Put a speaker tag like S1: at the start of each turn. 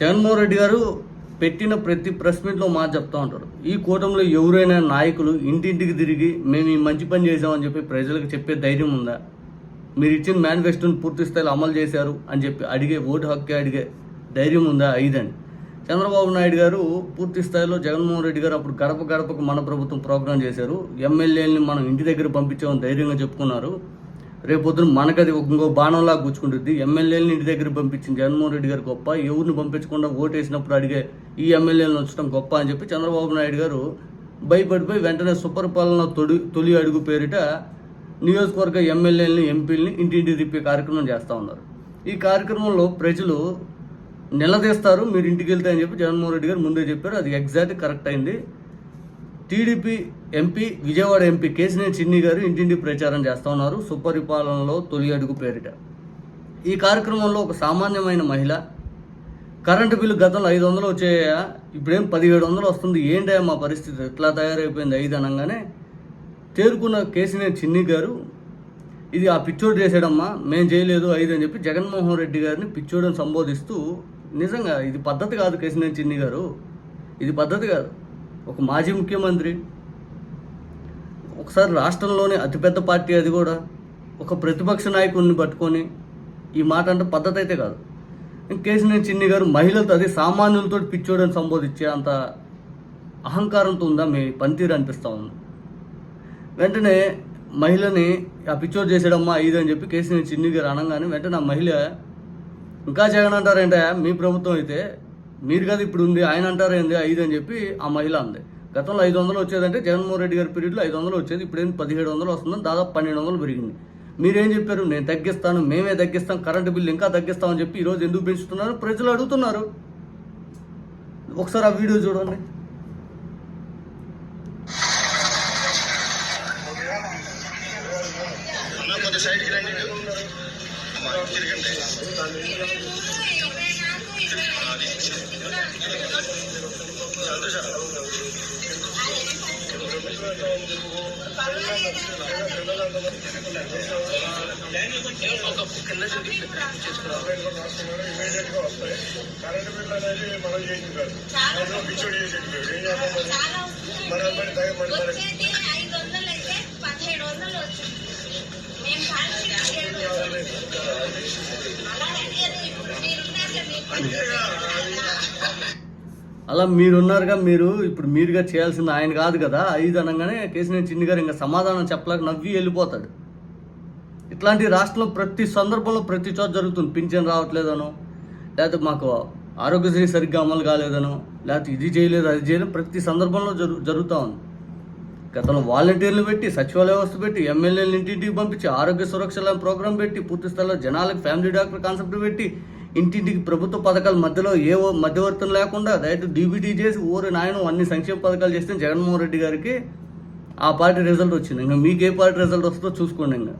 S1: జగన్మోహన్ రెడ్డి గారు పెట్టిన ప్రతి ప్రెస్ మీట్లో మాట చెప్తా ఉంటారు ఈ కూటమిలో ఎవరైనా నాయకులు ఇంటింటికి తిరిగి మేము ఈ మంచి పని చేసామని చెప్పి ప్రజలకు చెప్పే ధైర్యం ఉందా? మీరు ఇచ్చిన మేనిఫెస్టోని పూర్తి స్థాయిలో అమలు చేశారు అని చెప్పి అడిగే ఓటు హక్కే అడిగే ధైర్యం ఉందా? ఐదండి. చంద్రబాబు నాయుడు గారు పూర్తి స్థాయిలో జగన్మోహన్ రెడ్డి గారు అప్పుడు గడప గడపకు మన ప్రభుత్వం ప్రోగ్రాం చేశారు. ఎమ్మెల్యేలని మనం ఇంటి దగ్గర పంపించామని ధైర్యంగా చెప్పుకున్నారు. రేపొద్దున మనకది ఇంకో బాణంలా గుచ్చుకుంటుంది. ఎమ్మెల్యేలని ఇంటి దగ్గర పంపించిన జగన్మోహన్ రెడ్డి గారు గొప్ప. ఎవరిని పంపించకుండా ఓటేసినప్పుడు అడిగే ఈ ఎమ్మెల్యేలను ఉంచడం గొప్ప అని చెప్పి చంద్రబాబు నాయుడు గారు భయపడిపోయి వెంటనే సుపరిపాలన తొలి తొలి అడుగు పేరిట నియోజకవర్గ ఎమ్మెల్యేలని ఎంపీలని ఇంటింటి తిప్పే కార్యక్రమం చేస్తూ ఉన్నారు. ఈ కార్యక్రమంలో ప్రజలు నిలదీస్తారు మీరు ఇంటికి వెళ్తే అని చెప్పి జగన్మోహన్ రెడ్డి గారు ముందే చెప్పారు. అది ఎగ్జాక్ట్ కరెక్ట్ అయింది. TDP MP Vijayawada MP Kesineni Chinni గారు ఇంటింటి ప్రచారం చేస్తూ ఉన్నారు. సుపరిపాలనలో తొలి అడుగు పేరిట. ఈ కార్యక్రమంలో ఒక సామాన్యమైన మహిళ కరెంటు బిల్లు గతంలో ఐదు వందలు వచ్చాయా? ఇప్పుడేం పదిహేడు వందలు వస్తుంది? ఏంటయ్యా మా పరిస్థితి? ఎట్లా తయారైపోయింది? ఐదు అనగానే తేరుకున్న కేసినేని చిన్ని గారు ఇది ఆ పిచ్చోడు చేసాడమ్మా మేము చేయలేదు ఐదు అని చెప్పి జగన్మోహన్ రెడ్డి గారిని పిచ్చోడని సంబోధిస్తూ నిజంగా ఇది పద్ధతి కాదు కేసినేని చిన్ని గారు. ఇది పద్ధతి కాదు. ఒక మాజీ ముఖ్యమంత్రి ఒకసారి రాష్ట్రంలోనే అతిపెద్ద పార్టీ అది కూడా. ఒక ప్రతిపక్ష నాయకుడిని పట్టుకొని ఈ మాట అంటే పద్ధతి అయితే కాదు. కేసినేని చిన్ని గారు మహిళలతో అదే సామాన్యులతో పిచ్చోడని సంబోధించే అంత అహంకారంతో ఉందా? మీ పనితీరు అనిపిస్తూ ఉంది. వెంటనే మహిళని ఆ పిచ్చోడు చేసాడమ్మా ఇది అని చెప్పి కేసీఆర్ చిన్ని గారు అనగానే వెంటనే ఆ మహిళ ఇంకా జగన్ అంటారేంట మీ ప్రభుత్వం అయితే మీరు కదా ఇప్పుడు ఉంది ఆయన అంటారేంది ఇది అని చెప్పి ఆ మహిళ అంది. గతంలో ఐదు వందలు వచ్చేదంటే జగన్మోహన్ రెడ్డి గారి పీరియడ్లో ఐదు వందలు వచ్చేది ఇప్పుడేం పదిహేడు వందలు వస్తుందని దాదాపు పన్నెండు వందలు పెరిగింది. మీరేం చెప్పారు? నేను తగ్గిస్తాను మేమే తగ్గిస్తాం కరెంటు బిల్లు ఇంకా తగ్గిస్తామని చెప్పి ఈరోజు ఎందుకు పెంచుతున్నారు? ప్రజలు అడుగుతున్నారు. ఒకసారి ఆ వీడియో చూడండి.
S2: అన్న
S3: ఇమీడియట్గా వస్తాయి కరెంట్ బిల్ అనేది మనం చేసింది కాదు అందులో పిచ్చోడి చేసింది ఏం చేస్తాం మరి మరి మరి తగ్గ- మరి మరి
S4: వచ్చేది ఐదు వందలు అయితే పదిహేడు వందలు వచ్చింది మేము కాల్చి పదిహేడు వందలు. అలా మీరున్నారుగా
S1: మీరు ఇప్పుడు మీరుగా చేయాల్సింది ఆయన కాదు కదా. ఐదు అనగానే కేసీఆర్ చిన్ని గారు ఇంకా సమాధానం చెప్పలేక నవ్వి వెళ్ళిపోతాడు. ఇట్లాంటి రాష్ట్రంలో ప్రతి సందర్భంలో ప్రతి చోట జరుగుతుంది. పింఛన్ రావట్లేదనో లేకపోతే మాకు ఆరోగ్యశ్రీ సరిగ్గా అమలు కాలేదనో లేకపోతే ఇది చేయలేదు అది చేయలేదు ప్రతి సందర్భంలో జరు జరుగుతూ ఉంది. గతంలో వాలంటీర్లు పెట్టి సచివాలయ వ్యవస్థ పెట్టి ఎమ్మెల్యేలు ఇంటింటికి పంపించి ఆరోగ్య సురక్ష ప్రోగ్రాం పెట్టి పూర్తి స్థాయిలో జనాలకు ఫ్యామిలీ డాక్టర్ కాన్సెప్ట్ పెట్టి ఇంటింటికి ప్రభుత్వ పథకాల మధ్యలో ఏ మధ్యవర్తం లేకుండా డైరెక్ట్ డీబీటీ చేసి ఊరి నాయన అన్ని సంక్షేమ పథకాలు చేస్తే జగన్మోహన్ రెడ్డి గారికి ఆ పార్టీ రిజల్ట్ వచ్చింది. ఇంకా మీకు ఏ పార్టీ రిజల్ట్ వస్తుందో చూసుకోండి ఇంకా.